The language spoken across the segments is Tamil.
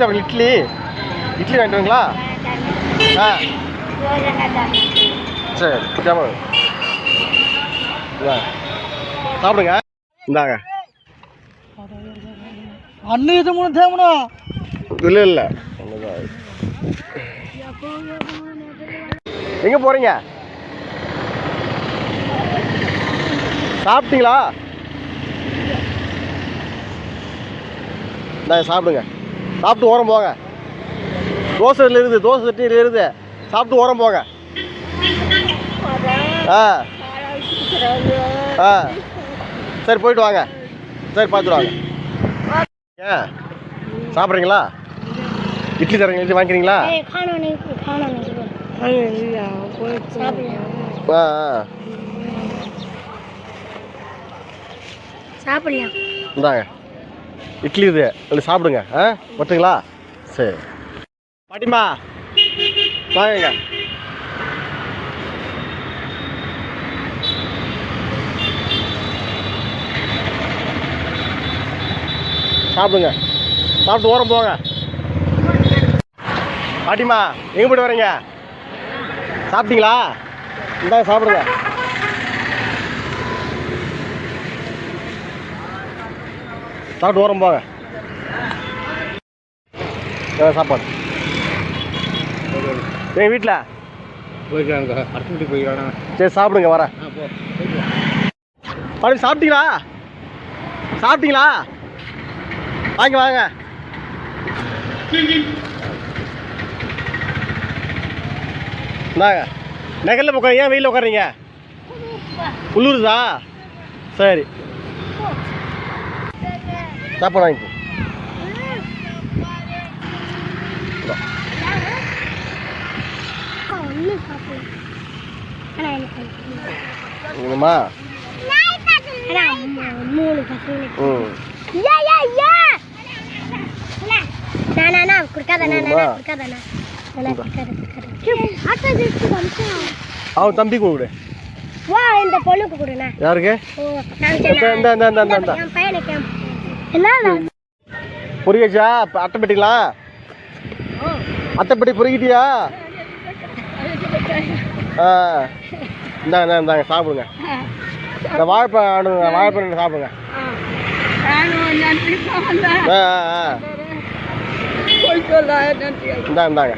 சாப்பிட இட்லி. இட்லி வாங்கிட்டுங்களா ஆ. சரி பிடிக்காம சாப்பிடுங்க. இந்தாங்க. அண்ணு இது மூணு தேவனா இல்லை இல்லை. எங்கே போகிறீங்க சாப்பிட்டீங்களா? நான் சாப்பிடுங்க. சாப்பிட்டு ஓரம் போங்க. தோசையில் இருக்குது தோசை சட்னியில் இருக்குது. சாப்பிட்டு ஓரம் போங்க. ஆ. ஆ. சரி போயிட்டு வாங்க. சரி பார்த்துட்டு வாங்க. ஏன்? சாப்பிட்றீங்களா? இட்லி தரீங்க இட்லி வாங்கிக்கிறீங்களா? ஆ சாப்பிடலாம் இந்தாங்க. இட்லி இது. இல்லை சாப்பிடுங்க ஆ? ஒட்டுங்களா சரி. பாட்டிமா வாங்க சாப்பிடுங்க. சாப்பிட்டு ஓரம் போங்க. பாட்டிமா எங்கே போய்ட்டு வரீங்க? சாப்பிட்டீங்களா? இந்தாங்க சாப்பிடுங்க. சாப்பிட்டு ஓரம் போங்க. சாப்பாடு. எங்கள் வீட்டில் போய்க்கிறாங்க அடுத்த வீட்டுக்கு போய்க்கிறாங்க சரி சாப்பிடுங்க வரேன். பாட்டி சாப்பிட்டீங்களா? சாப்பிட்டீங்களா? வாங்க வாங்க. இந்தாங்க. நகரில் உட்கார ஏன் வெயிலில் உட்காருங்க? உள்ளூருதா? சரி. சாப்பாடு வாங்கிக்கோ. ஒன்றும் சாப்பிடலாம் ஆனால் எனக்கு இங்கம்மா ஆனால் மூ- மூணு பசங்களுக்கு ம் யா யா யா நான் நானா குடுக்காத நான். குடுக்காத. நான் குடுக்காத குடுக்காத அவன் தம்பி கொடு வா இந்த பொண்ணுக்கு கொடுண்ணா. யாருக்கு? ஓ நான் இந்த இந்த இந்த இந்த இந்த. இந்த என் பையனுக்கு என்ன பொறியாச்சா இப்போ அட்டைப்பெட்டிங்களா அட்டைப்பெட்டி பொறிக்கிட்டியா ஆ. இந்தாங்க இந்தாங்க, சாப்பிடுங்க. இந்த வாழைப்பழம் ஆடுங்க வாழைப்பழம் சாப்பிடுங்க. ஆ ஆ ஆ. இந்தா இந்தாங்க.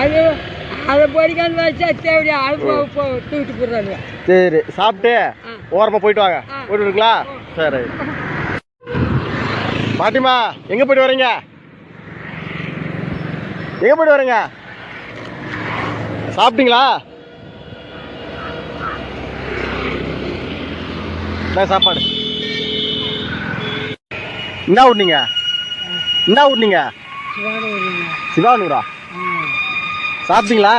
அது அதை படிக்காம வச்சா தேவையா அழுப்பு தூக்கிட்டு போடுறாங்க சரி சாப்பிட்டு. ஓரமாக போயிட்டு வாங்க. போயிட்டு வரீங்களா சரி. பாட்டிமா எங்கே போயிட்டு வரீங்க? எங்கே போயிட்டு வரீங்க? சாப்பிட்டீங்களா? சாப்பாடு? என்ன விட்னீங்க என்ன விட்னீங்க சிவானூரா? சாப்பிட்டீங்களா?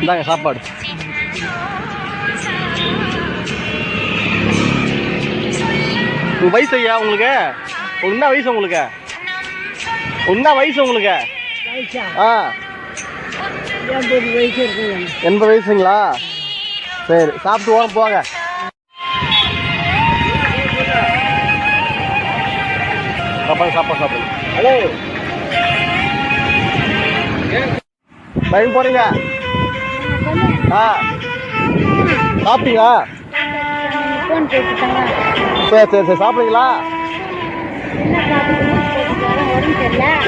இந்தாங்க சாப்பாடு. உங்கள் வயசு ஐயா உங்களுக்கு? என்ன வயசு உங்களுக்கு? என்ன வயசு உங்களுக்கு? ஆ. வயசு எண்பது வயசுங்களா? சரி சாப்பிட்டு ஓரம் போங்க. சாப்பாடு சாப்பாடு சாப்பிடுங்க ஹலோ. பயன் போறீங்க? ஆ. சாப்பிட்டீங்களா? சரி சரி சரி. சாப்பிடுங்களா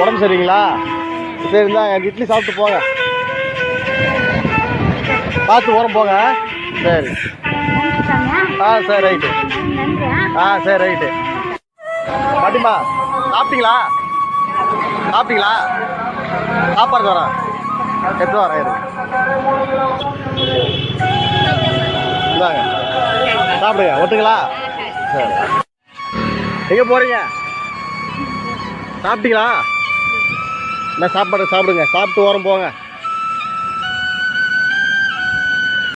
உடம்பு சரிங்களா சரி இந்த எனக்கு இட்லி சாப்பிட்டு போங்க. பார்த்து ஓரம் போங்க. சரி. ஆ சரி ரைட்டு. ஆ சரி ரைட்டு. பாட்டிமா சாப்பிட்டீங்களா? சாப்பிட்டீங்களா? சாப்பாடு தரேன் எடுத்து ஆறாயிரம் இந்தாங்க சாப்பிடுங்க ஒட்டுங்களா சரி எங்கே போகிறீங்க சாப்பிட்டீங்களா என்ன சாப்பாடு சாப்பிடுங்க சாப்பிட்டு ஓரம் போங்க